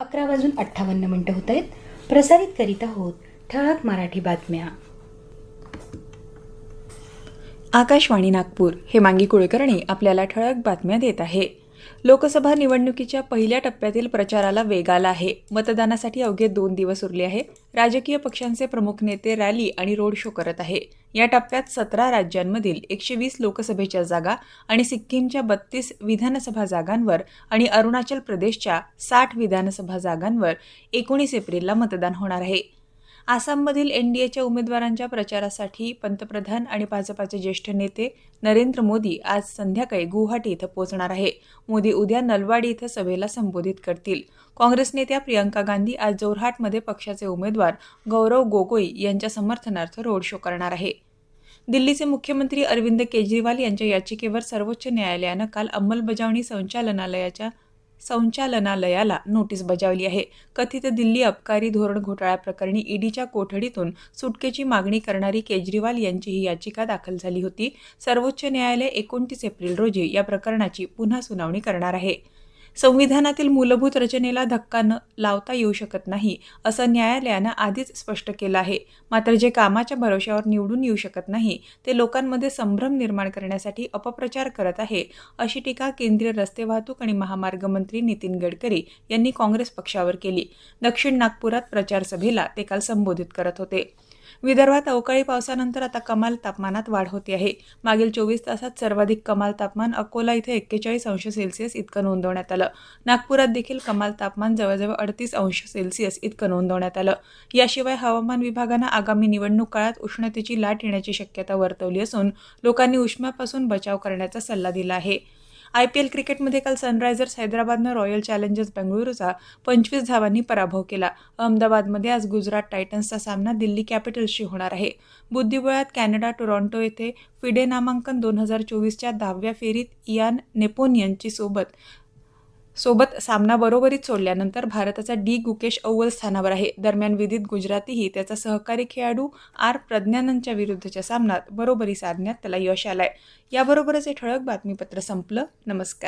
अकरा वाजून अठ्ठावन्न मिनटं होत आहेत. प्रसारित करीत आहोत ठळक मराठी बातम्या. आकाशवाणी नागपूर. हे मांगी कुळकर्णी आपल्याला ठळक बातम्या देत आहे. लोकसभा निवडणुकीच्या पहिल्या टप्प्यातील प्रचाराला वेग आला आहे. मतदानासाठी अवघे दोन दिवस उरले आहे राजकीय पक्षांचे प्रमुख नेते रॅली आणि रोड शो करत आहे. या टप्प्यात सतरा राज्यांमधील एकशे वीस लोकसभेच्या जागा आणि सिक्कीमच्या बत्तीस विधानसभा जागांवर आणि अरुणाचल प्रदेशच्या साठ विधानसभा जागांवर एकोणीस एप्रिलला मतदान होणार आहे. आसाममधील एनडीएच्या उमेदवारांच्या प्रचारासाठी पंतप्रधान आणि भाजपाचे ज्येष्ठ नेते नरेंद्र मोदी आज संध्याकाळी गुवाहाटी इथं पोहोचणार आहे. मोदी उद्या नलवाडी इथं सभेला संबोधित करतील. काँग्रेस नेत्या प्रियंका गांधी आज जोरहाटमध्ये पक्षाचे उमेदवार गौरव गोगोई यांच्या समर्थनार्थ रोड शो करणार आहे. दिल्लीचे मुख्यमंत्री अरविंद केजरीवाल यांच्या याचिकेवर सर्वोच्च न्यायालयानं काल अंमलबजावणी संचालनालयाच्या संचालनालयाला नोटीस बजावली आहे. कथित दिल्ली अबकारी धोरण घोटाळ्याप्रकरणी ईडीच्या कोठडीतून सुटकेची मागणी करणारी केजरीवाल यांची ही याचिका दाखल झाली होती. सर्वोच्च न्यायालय एकोणतीस एप्रिल रोजी या प्रकरणाची पुन्हा सुनावणी करणार आहे. संविधानातील मूलभूत रचनेला धक्का न लावता येऊ शकत नाही असं न्यायालयानं आधीच स्पष्ट केलं आहे. मात्र जे कामाच्या भरोश्यावर निवडून येऊ शकत नाही ते लोकांमध्ये संभ्रम निर्माण करण्यासाठी अपप्रचार करत आहे अशी टीका केंद्रीय रस्ते वाहतूक आणि महामार्ग मंत्री नितीन गडकरी यांनी काँग्रेस पक्षावर केली. दक्षिण नागपुरात प्रचारसभेला ते काल संबोधित करत होते. विदर्भात अवकाळी पावसानंतर आता कमाल तापमानात वाढ होते आहे. मागील चोवीस तासात सर्वाधिक कमाल तापमान अकोला इथं एक्केचाळीस अंश सेल्सिअस इतकं नोंदवण्यात आलं. नागपुरात देखील कमाल तापमान जवळजवळ अडतीस अंश सेल्सिअस इतकं नोंदवण्यात आलं. याशिवाय हवामान विभागानं आगामी निवडणूक काळात उष्णतेची लाट येण्याची शक्यता वर्तवली असून लोकांनी उष्म्यापासून बचाव करण्याचा सल्ला दिला आहे. आय पी एल क्रिकेटमध्ये काल सनरायझर्स हैदराबादनं रॉयल चॅलेंजर्स बेंगळुरूचा पंचवीस धावांनी पराभव केला. अहमदाबादमध्ये आज गुजरात टायटन्सचा सामना दिल्ली कॅपिटल्सशी होणार आहे. बुद्धिबळात कॅनडा टोरॉन्टो येथे फिडे नामांकन दोन हजार चोवीसच्या दहाव्या फेरीत इयान नेपोनियनची सोबत सोबत सामना बरोबरीत सोडल्यानंतर भारताचा डी गुकेश अव्वल स्थानावर आहे. दरम्यान विदित गुजरातीही त्याचा सहकारी खेळाडू आर प्रज्ञानंदच्या विरुद्धच्या सामन्यात बरोबरी साधण्यात त्याला यश आलंय. याबरोबरच हे ठळक बातमीपत्र संपलं. नमस्कार.